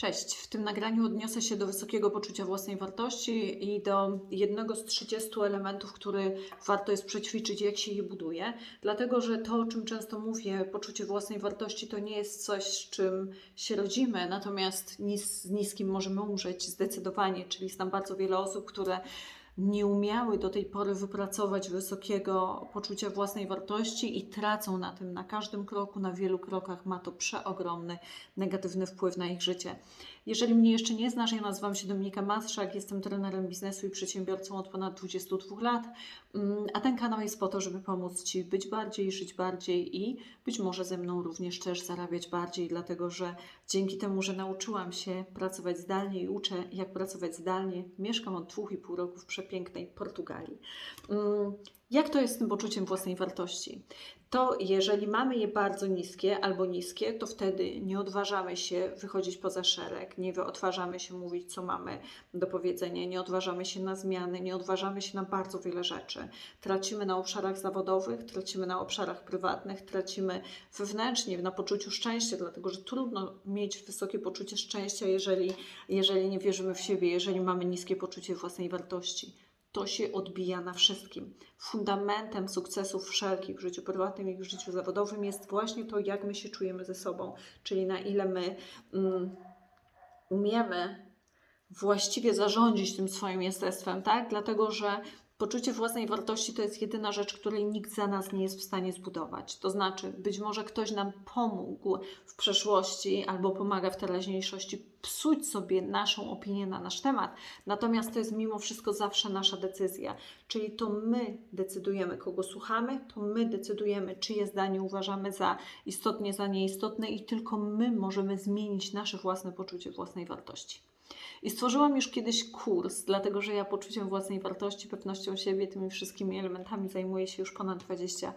Cześć. W tym nagraniu odniosę się do wysokiego poczucia własnej wartości i do jednego z 30 elementów, który warto jest przećwiczyć, jak się je buduje. Dlatego, że to, o czym często mówię, poczucie własnej wartości, to nie jest coś, z czym się rodzimy, natomiast z niskim możemy umrzeć zdecydowanie. Czyli znam bardzo wiele osób, które nie umiały do tej pory wypracować wysokiego poczucia własnej wartości i tracą na tym na każdym kroku, na wielu krokach. Ma to przeogromny negatywny wpływ na ich życie. Jeżeli mnie jeszcze nie znasz, ja nazywam się Dominika Mastrzak, jestem trenerem biznesu i przedsiębiorcą od ponad 22 lat, Mm, a ten kanał jest po to, żeby pomóc Ci być bardziej, żyć bardziej i być może ze mną również też zarabiać bardziej, dlatego że dzięki temu, że nauczyłam się pracować zdalnie i uczę, jak pracować zdalnie, mieszkam od 2,5 roku w przepięknej Portugalii. Jak to jest z tym poczuciem własnej wartości? To jeżeli mamy je bardzo niskie albo niskie, to wtedy nie odważamy się wychodzić poza szereg, nie odważamy się mówić, co mamy do powiedzenia, nie odważamy się na zmiany, nie odważamy się na bardzo wiele rzeczy. Tracimy na obszarach zawodowych, tracimy na obszarach prywatnych, tracimy wewnętrznie na poczuciu szczęścia, dlatego że trudno mieć wysokie poczucie szczęścia, jeżeli, jeżeli nie wierzymy w siebie, jeżeli mamy niskie poczucie własnej wartości to się odbija na wszystkim. Fundamentem sukcesów wszelkich w życiu prywatnym i w życiu zawodowym jest właśnie to, jak my się czujemy ze sobą, czyli na ile my mm, umiemy właściwie zarządzić tym swoim jestestwem, tak? Dlatego, że poczucie własnej wartości to jest jedyna rzecz, której nikt za nas nie jest w stanie zbudować. To znaczy, być może ktoś nam pomógł w przeszłości albo pomaga w teraźniejszości psuć sobie naszą opinię na nasz temat, natomiast to jest mimo wszystko zawsze nasza decyzja. Czyli to my decydujemy, kogo słuchamy, to my decydujemy, czyje zdanie uważamy za istotnie, za nieistotne i tylko my możemy zmienić nasze własne poczucie własnej wartości. I stworzyłam już kiedyś kurs, dlatego że ja poczuciem własnej wartości, pewnością siebie, tymi wszystkimi elementami zajmuję się już ponad 20,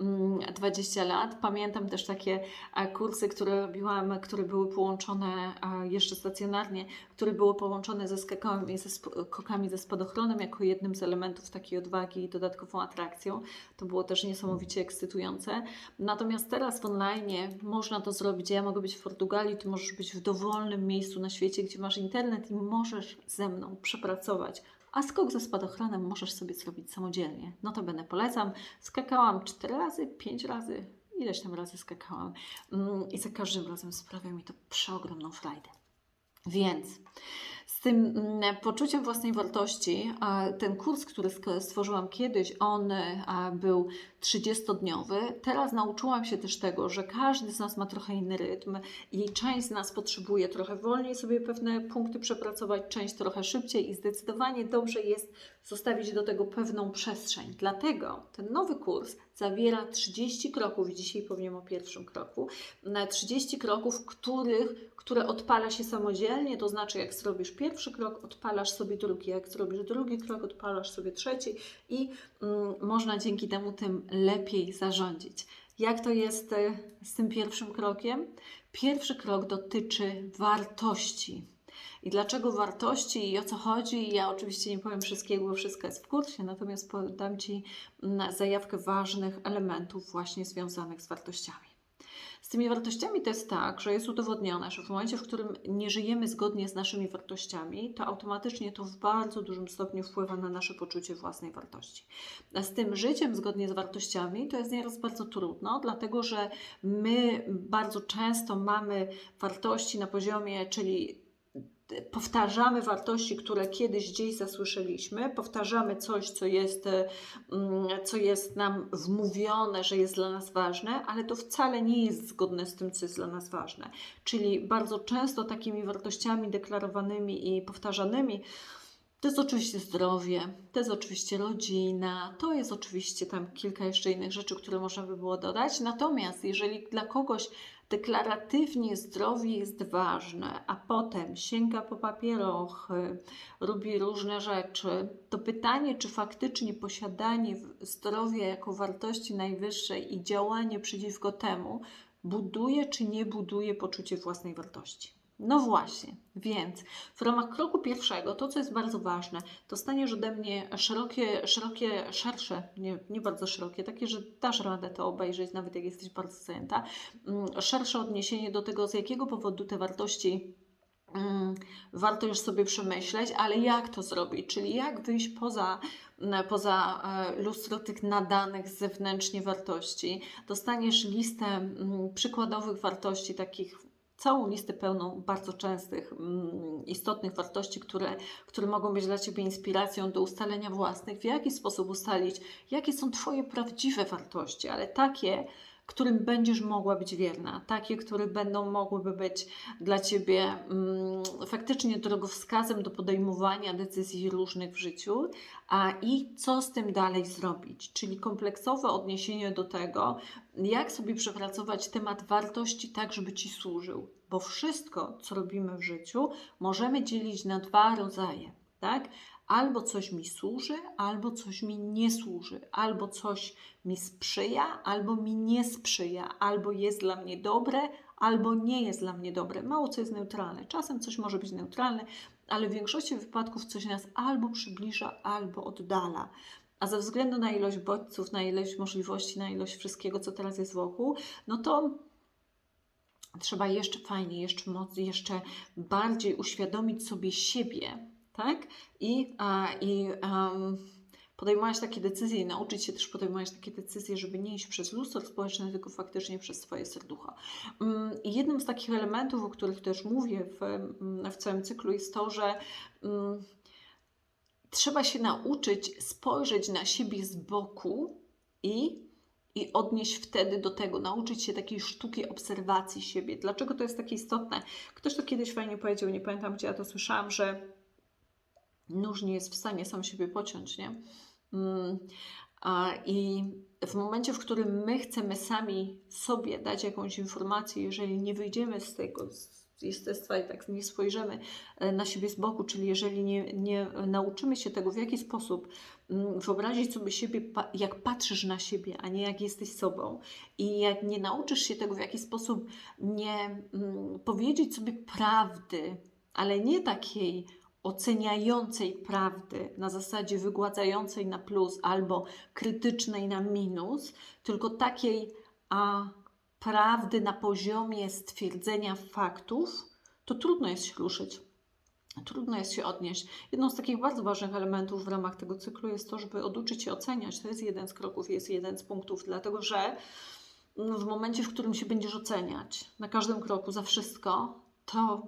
mm, 20 lat. Pamiętam też takie e, kursy, które robiłam, które były połączone e, jeszcze stacjonarnie, które były połączone ze skakami, ze sp- kokami ze spadochronem jako jednym z elementów takiej odwagi i dodatkową atrakcją. To było też niesamowicie ekscytujące. Natomiast teraz w online można to zrobić. Ja mogę być w Portugalii, ty możesz być w dowolnym miejscu na świecie, gdzie masz internet i możesz ze mną przepracować. A skok ze spadochronem możesz sobie zrobić samodzielnie. No to będę polecam. Skakałam 4 razy, 5 razy, ileś tam razy skakałam. Mm, I za każdym razem sprawia mi to przeogromną frajdę. Więc z tym mm, poczuciem własnej wartości, ten kurs, który stworzyłam kiedyś, on a, był 30-dniowy. Teraz nauczyłam się też tego, że każdy z nas ma trochę inny rytm i część z nas potrzebuje trochę wolniej sobie pewne punkty przepracować, część trochę szybciej i zdecydowanie dobrze jest zostawić do tego pewną przestrzeń. Dlatego ten nowy kurs zawiera 30 kroków, dzisiaj powiem o pierwszym kroku, na 30 kroków, których, które odpala się samodzielnie, to znaczy jak zrobisz pierwszy krok, odpalasz sobie drugi, jak zrobisz drugi krok, odpalasz sobie trzeci i mm, można dzięki temu tym lepiej zarządzić. Jak to jest e, z tym pierwszym krokiem? Pierwszy krok dotyczy wartości. I dlaczego wartości i o co chodzi? Ja oczywiście nie powiem wszystkiego, wszystko jest w kursie, natomiast podam Ci mm, zajawkę ważnych elementów właśnie związanych z wartościami. Z tymi wartościami to jest tak, że jest udowodnione, że w momencie, w którym nie żyjemy zgodnie z naszymi wartościami, to automatycznie to w bardzo dużym stopniu wpływa na nasze poczucie własnej wartości. A z tym życiem zgodnie z wartościami to jest nieraz bardzo trudno, dlatego że my bardzo często mamy wartości na poziomie, czyli powtarzamy wartości, które kiedyś gdzieś zasłyszeliśmy, powtarzamy coś, co jest, e, mm, co jest nam wmówione, że jest dla nas ważne, ale to wcale nie jest zgodne z tym, co jest dla nas ważne. Czyli bardzo często takimi wartościami deklarowanymi i powtarzanymi to jest oczywiście zdrowie, to jest oczywiście rodzina, to jest oczywiście tam kilka jeszcze innych rzeczy, które można by było dodać. Natomiast jeżeli dla kogoś deklaratywnie zdrowie jest ważne, a potem sięga po papierochy, robi różne rzeczy, to pytanie, czy faktycznie posiadanie zdrowia jako wartości najwyższej i działanie przeciwko temu buduje czy nie buduje poczucie własnej wartości. No właśnie, więc w ramach kroku pierwszego, to co jest bardzo ważne, dostaniesz ode mnie szerokie, szerokie, szersze, nie, nie bardzo szerokie, takie, że dasz radę to obejrzeć, nawet jak jesteś bardzo zajęta, mm, szersze odniesienie do tego, z jakiego powodu te wartości mm, warto już sobie przemyśleć, ale jak to zrobić? Czyli jak wyjść poza, m, poza e, lustro tych nadanych zewnętrznie wartości. Dostaniesz listę mm, przykładowych wartości, takich całą listę pełną bardzo częstych, mm, istotnych wartości, które, które mogą być dla Ciebie inspiracją do ustalenia własnych. W jaki sposób ustalić, jakie są Twoje prawdziwe wartości, ale takie, którym będziesz mogła być wierna, takie, które będą mogłyby być dla Ciebie mm, faktycznie drogowskazem do podejmowania decyzji różnych w życiu, a i co z tym dalej zrobić, czyli kompleksowe odniesienie do tego, jak sobie przepracować temat wartości tak, żeby Ci służył, bo wszystko, co robimy w życiu, możemy dzielić na dwa rodzaje, tak? Albo coś mi służy, albo coś mi nie służy, albo coś mi sprzyja, albo mi nie sprzyja, albo jest dla mnie dobre, albo nie jest dla mnie dobre. Mało co jest neutralne. Czasem coś może być neutralne, ale w większości wypadków coś nas albo przybliża, albo oddala. A ze względu na ilość bodźców, na ilość możliwości, na ilość wszystkiego, co teraz jest wokół, no to trzeba jeszcze fajnie, jeszcze mocniej, jeszcze bardziej uświadomić sobie siebie, tak? I, a, i um, podejmować takie decyzje i nauczyć się też podejmować takie decyzje, żeby nie iść przez lustro społeczne, tylko faktycznie przez swoje serducho. Um, I jednym z takich elementów, o których też mówię w, mm, w całym cyklu, jest to, że um, trzeba się nauczyć spojrzeć na siebie z boku i i odnieść wtedy do tego, nauczyć się takiej sztuki obserwacji siebie. Dlaczego to jest takie istotne? Ktoś to kiedyś fajnie powiedział, nie pamiętam gdzie ja to słyszałam, że nóż nie jest w stanie sam siebie pociąć, nie? Mm, I w momencie, w którym my chcemy sami sobie dać jakąś informację, jeżeli nie wyjdziemy z tego jestestwa i tak nie spojrzymy e, na siebie z boku, czyli jeżeli nie, nie nauczymy się tego, w jaki sposób mm, wyobrazić sobie siebie, jak patrzysz na siebie, a nie jak jesteś sobą, i jak nie nauczysz się tego, w jaki sposób nie mm, powiedzieć sobie prawdy, ale nie takiej oceniającej prawdy na zasadzie wygładzającej na plus albo krytycznej na minus, tylko takiej a prawdy na poziomie stwierdzenia faktów, to trudno jest się ruszyć. Trudno jest się odnieść. Jedną z takich bardzo ważnych elementów w ramach tego cyklu jest to, żeby oduczyć się oceniać. To jest jeden z kroków, jest jeden z punktów, dlatego że w momencie, w którym się będziesz oceniać na każdym kroku za wszystko, to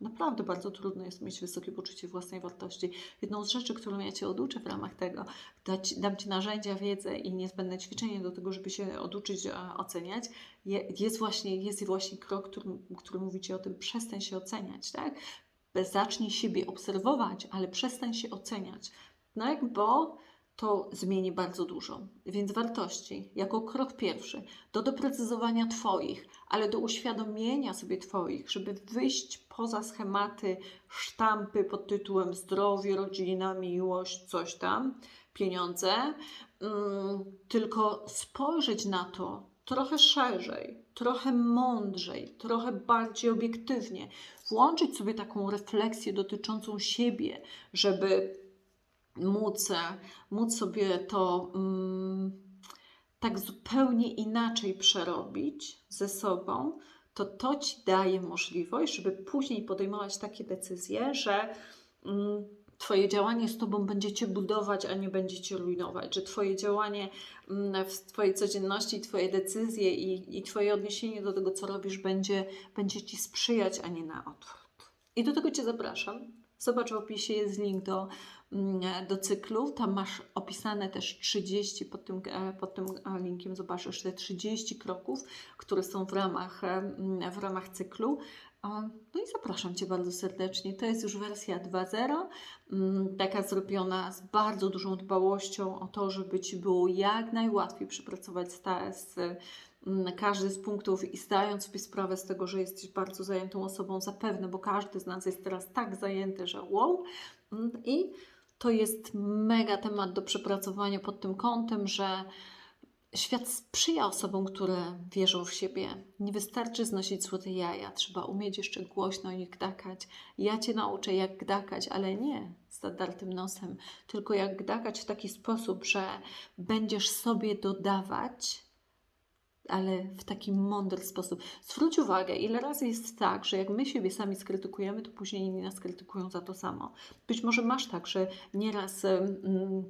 Naprawdę bardzo trudno jest mieć wysokie poczucie własnej wartości. Jedną z rzeczy, którą ja Cię oduczę w ramach tego, dać, dam Ci narzędzia, wiedzę i niezbędne ćwiczenie do tego, żeby się oduczyć oceniać, je, jest, właśnie, jest właśnie krok, który, który mówi Ci o tym, przestań się oceniać, tak? Zacznij siebie obserwować, ale przestań się oceniać. No jak, bo to zmieni bardzo dużo. Więc wartości jako krok pierwszy do doprecyzowania Twoich, ale do uświadomienia sobie Twoich, żeby wyjść poza schematy, sztampy pod tytułem zdrowie, rodzina, miłość, coś tam, pieniądze, mm, tylko spojrzeć na to trochę szerzej, trochę mądrzej, trochę bardziej obiektywnie, włączyć sobie taką refleksję dotyczącą siebie, żeby móc, móc sobie to mm, tak zupełnie inaczej przerobić ze sobą, to to ci daje możliwość, żeby później podejmować takie decyzje, że mm, Twoje działanie z Tobą będzie Cię budować, a nie będzie Cię rujnować, że Twoje działanie mm, w Twojej codzienności, Twoje decyzje i, i Twoje odniesienie do tego, co robisz, będzie, będzie Ci sprzyjać, a nie na odwrót. I do tego Cię zapraszam. Zobacz w opisie jest link do Mm, do cyklu. Tam masz opisane też 30, pod tym, e, pod tym e, linkiem zobaczysz te 30 kroków, które są w ramach, e, mm, w ramach cyklu. No i zapraszam Cię bardzo serdecznie. To jest już wersja 2.0, mm, taka zrobiona z bardzo dużą dbałością o to, żeby Ci było jak najłatwiej przepracować z, każdy z punktów i zdając sobie sprawę z tego, że jesteś bardzo zajętą osobą, zapewne, bo każdy z nas jest teraz tak zajęty, że wow. I to jest mega temat do przepracowania pod tym kątem, że świat sprzyja osobom, które wierzą w siebie. Nie wystarczy znosić złote jaja, trzeba umieć jeszcze głośno ich gdakać. Ja Cię nauczę, jak gdakać, ale nie z zadartym nosem, tylko jak gdakać w taki sposób, że będziesz sobie dodawać ale w taki mądry sposób. Zwróć uwagę, ile razy jest tak, że jak my siebie sami skrytykujemy, to później inni nas krytykują za to samo. Być może masz tak, że nieraz. Mm,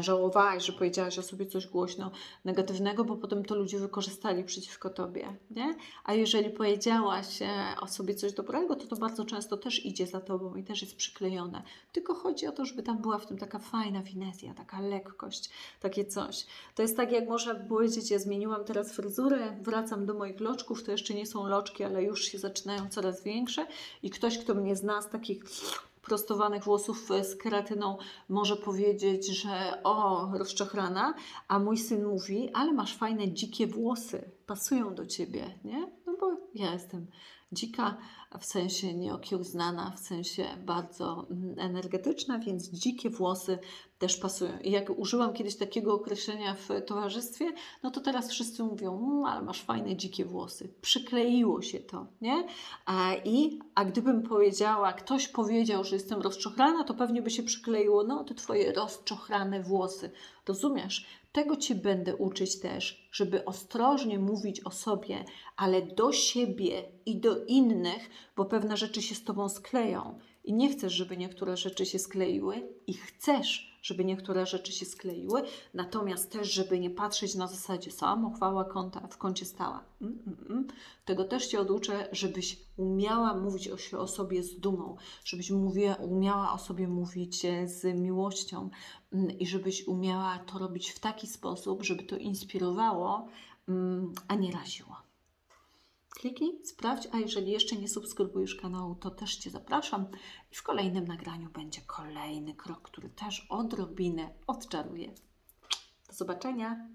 żałowałaś, że powiedziałaś o sobie coś głośno negatywnego, bo potem to ludzie wykorzystali przeciwko tobie, nie? A jeżeli powiedziałaś e, o sobie coś dobrego, to to bardzo często też idzie za tobą i też jest przyklejone. Tylko chodzi o to, żeby tam była w tym taka fajna finezja, taka lekkość, takie coś. To jest tak, jak można powiedzieć, ja zmieniłam teraz fryzurę, wracam do moich loczków, to jeszcze nie są loczki, ale już się zaczynają coraz większe i ktoś, kto mnie zna z takich prostowanych włosów e, z keratyną może powiedzieć, że o, rozczochrana, a mój syn mówi, ale masz fajne dzikie włosy, pasują do ciebie, nie? No bo ja jestem dzika, w sensie nieokiełznana, w sensie bardzo mm, energetyczna, więc dzikie włosy też pasują. I jak użyłam kiedyś takiego określenia w towarzystwie, no to teraz wszyscy mówią, mmm, ale masz fajne dzikie włosy. Przykleiło się to, nie? A, i, a gdybym powiedziała, ktoś powiedział, że jestem rozczochrana, to pewnie by się przykleiło, no te twoje rozczochrane włosy. Rozumiesz? Tego Cię będę uczyć też, żeby ostrożnie mówić o sobie, ale do siebie i do innych, bo pewne rzeczy się z Tobą skleją. I nie chcesz, żeby niektóre rzeczy się skleiły, i chcesz, żeby niektóre rzeczy się skleiły, natomiast też, żeby nie patrzeć na zasadzie samochwała kąta w kącie stała. Mm, mm, mm. Tego też Cię oduczę, żebyś umiała mówić o, się, o sobie z dumą, żebyś mówiła, umiała o sobie mówić e, z miłością mm, i żebyś umiała to robić w taki sposób, żeby to inspirowało, mm, a nie raziło. Kliknij, sprawdź, a jeżeli jeszcze nie subskrybujesz kanału, to też Cię zapraszam. I w kolejnym nagraniu będzie kolejny krok, który też odrobinę odczaruje. Do zobaczenia.